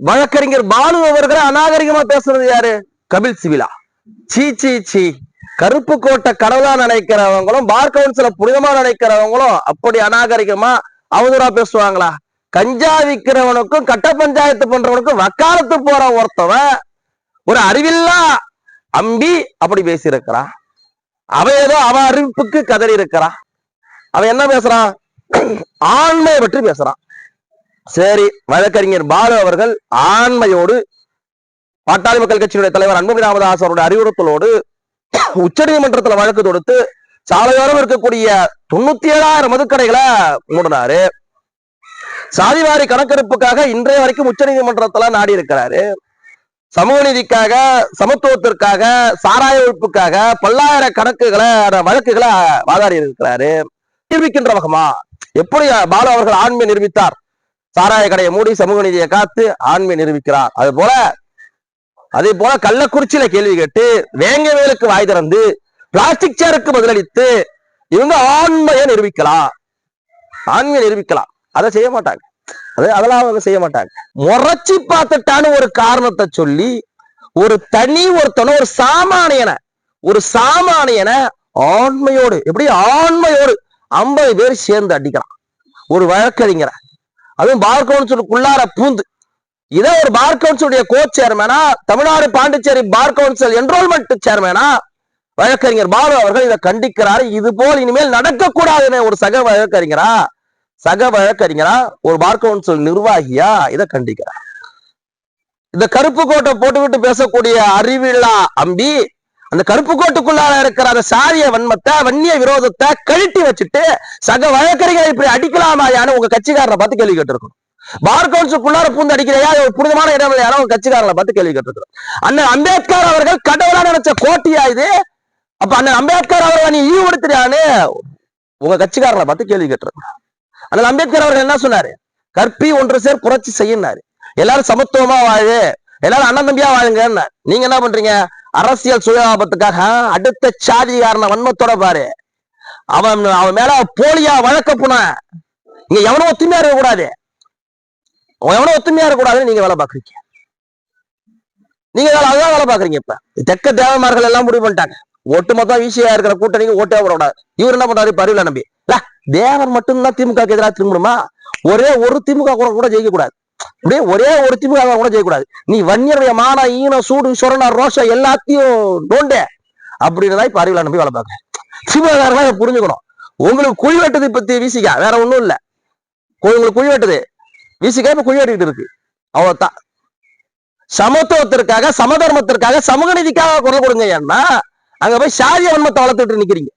வழக்கறிஞர் பாலு அவர்களை அநாகரிகமா பேசுறது யாரு? கபில் சிவிலா சீ சீ சீ. கருப்பு கோட்டை கடவுளா நினைக்கிறவங்களும் பார் கவுன்சில புனிதமா நினைக்கிறவங்களும் அப்படி அநாகரிகமா அவதூறா பேசுவாங்களா? கஞ்சா விக்கிறவனுக்கும் கட்ட பஞ்சாயத்து பண்றவனுக்கும் வக்காலத்து போற ஒருத்தவன் ஒரு அறிவில்லா அம்பி அப்படி பேசியிருக்கிறான் அவன் ஏதோ அவன் அறிவிப்புக்கு கதறி இருக்கிறான் அவன் என்ன பேசுறான் ஆண்மையை பற்றி பேசுறான் சரி வழக்கறிஞர் பாலு அவர்கள் ஆண்மையோடு பாட்டாளி மக்கள் கட்சியினுடைய தலைவர் அன்புமணி ராமதாஸ் அவருடைய அறிவுறுத்தலோடு உச்சநீதிமன்றத்துல வழக்கு தொடுத்து சாலையோரம் இருக்கக்கூடிய தொண்ணூத்தி ஏழாயிரம் மதுக்கடைகளை மூடினாரு. சாதிவாரி கணக்கெடுப்புக்காக இன்றைய வரைக்கும் உச்சநீதிமன்றத்தில் நாடி இருக்கிறாரு. சமூக நீதிக்காக சமத்துவத்திற்காக சாராய ஒழிப்புக்காக பல்லாயிர கணக்குகளை வழக்குகளை வாதாடி இருக்கிறாரு. நிரூபிக்கின்ற வகமா எப்படி பாலு அவர்கள் ஆண்மை நிரூபித்தார்? சாராய கடையை மூடி சமூக நீதியை காத்து ஆண்மை நிரூபிக்கிறார். அது போல அதே போல கள்ளக்குறிச்சியில கேள்வி கேட்டு வேங்கவேலுக்கு வாய் திறந்து பிளாஸ்டிக் சேருக்கு பதிலளித்து இவங்க ஆண்மையை நிரூபிக்கலாம். ஆண்மையை நிரூபிக்கலாம். அதை செய்ய மாட்டாங்க. அது அதெல்லாம் அவங்க செய்ய மாட்டாங்க. முறைச்சி பார்த்துட்டான்னு ஒரு காரணத்தை சொல்லி ஒரு தனி ஒருத்தன ஒரு சாமானியன ஒரு சாமானியன ஆண்மையோடு எப்படி ஆண்மையோடு ஐம்பது பேர் சேர்ந்து அடிக்கிறான் ஒரு வழக்கறிஞரை. அதுவும் பார் கவுன்சிலுக்குள்ளார பூந்து. இதே ஒரு பார் கவுன்சிலுடைய கோச் சேர்மேனா Tamil Nadu Pondicherry bar council enrollment சேர்மேனா வழக்கறிஞர் பாலு அவர்கள் இதை கண்டிக்கிறார். இது போல் இனிமேல் நடக்கக்கூடாதுன்னு ஒரு சக வழக்கறிஞரா சக வழக்கறிஞரா ஒரு பார் கவுன்சில் நிர்வாகியா இதை கண்டிக்கிறார். இந்த கருப்பு கோட்டை போட்டுக்கிட்டு பேசக்கூடிய அறிவில்லா அம்பி அந்த கருப்பு கோட்டுக்குள்ளால இருக்கிற அந்த சாரிய வன்மத்தை வன்னிய விரோதத்தை கழட்டி வச்சுட்டு சக வழக்கறிஞரை இப்படி அடிக்கலாமாயான்னு உங்க கட்சிக்காரரை பார்த்து கேள்வி கேட்டிருக்கணும். பார் கவுன்சிலுக்குள்ளார பூந்து அடிக்கிறையா? ஒரு புனிதமான இடம் இல்லையா உங்க கட்சிக்காரரை பார்த்து கேள்வி கேட்டிருக்கிறோம் அண்ணன் அம்பேத்கர் அவர்கள் கடவுளா நினைச்ச கோட்டியா இது? அப்ப அண்ணன் அம்பேத்கர் அவர்களை நீ ஈடுபடுத்துறியான்னு உங்க கட்சிக்காரரை பார்த்து கேள்வி கேட்டிருக்கிறோம் அண்ணன் அம்பேத்கர் அவர்கள் என்ன சொன்னாரு? கற்பி ஒன்று சேர் புரட்சி செய்யினாரு எல்லாரும் சமத்துவமா வாழு. எல்லாரும் அண்ணன் தம்பியா வாழுங்க நீங்க என்ன பண்றீங்க? அரசியல் சுயலாபத்துக்காக அடுத்த சாதிகாரன வன்மத்தோட பாரு. அவன் அவன் மேல போலியா வழக்க போன. இங்க எவனும் ஒத்துமையா இருக்க கூடாது. எவனும் ஒத்துமையா இருக்க கூடாதுன்னு நீங்க வேலை பாக்குறீங்க நீங்க வேலை அதான் வேலை பாக்குறீங்க இப்ப. தெக்க தேவமார்கள் எல்லாம் முடிவு பண்ணிட்டாங்க. ஒட்டுமொத்தம் வீசியா இருக்கிற கூட்டணிக்கு ஓட்டே போடக்கூடாது. இவர் என்ன பண்றாரு? இப்ப நம்பி. தேவன் தேவர் மட்டும்தான் திமுக எதிராக திரும்பணுமா? ஒரே ஒரு திமுக கூட கூட ஜெயிக்க கூடாது அப்படியே ஒரே ஒரு திமுக கூட செய்யக்கூடாது நீ வன்னியருடைய மான ஈன சூடு சொரண ரோஷம் எல்லாத்தையும் நோண்டே அப்படின்றதா இப்ப அறிவில நம்பி வேலை பார்க்க திமுக புரிஞ்சுக்கணும். உங்களுக்கு குழி வெட்டது பத்தி வீசிக்கா? வேற ஒண்ணும் இல்ல. உங்களுக்கு குழி வெட்டுது. வீசிக்கா? இப்ப குழி வெட்டிட்டு இருக்கு. அவ்வளவுதான். சமத்துவத்திற்காக சமதர்மத்திற்காக சமூக நீதிக்காக குரல் கொடுங்க ஏன்னா அங்க போய் சாதிய வன்மத்தை வளர்த்துட்டு நிக்கிறீங்க.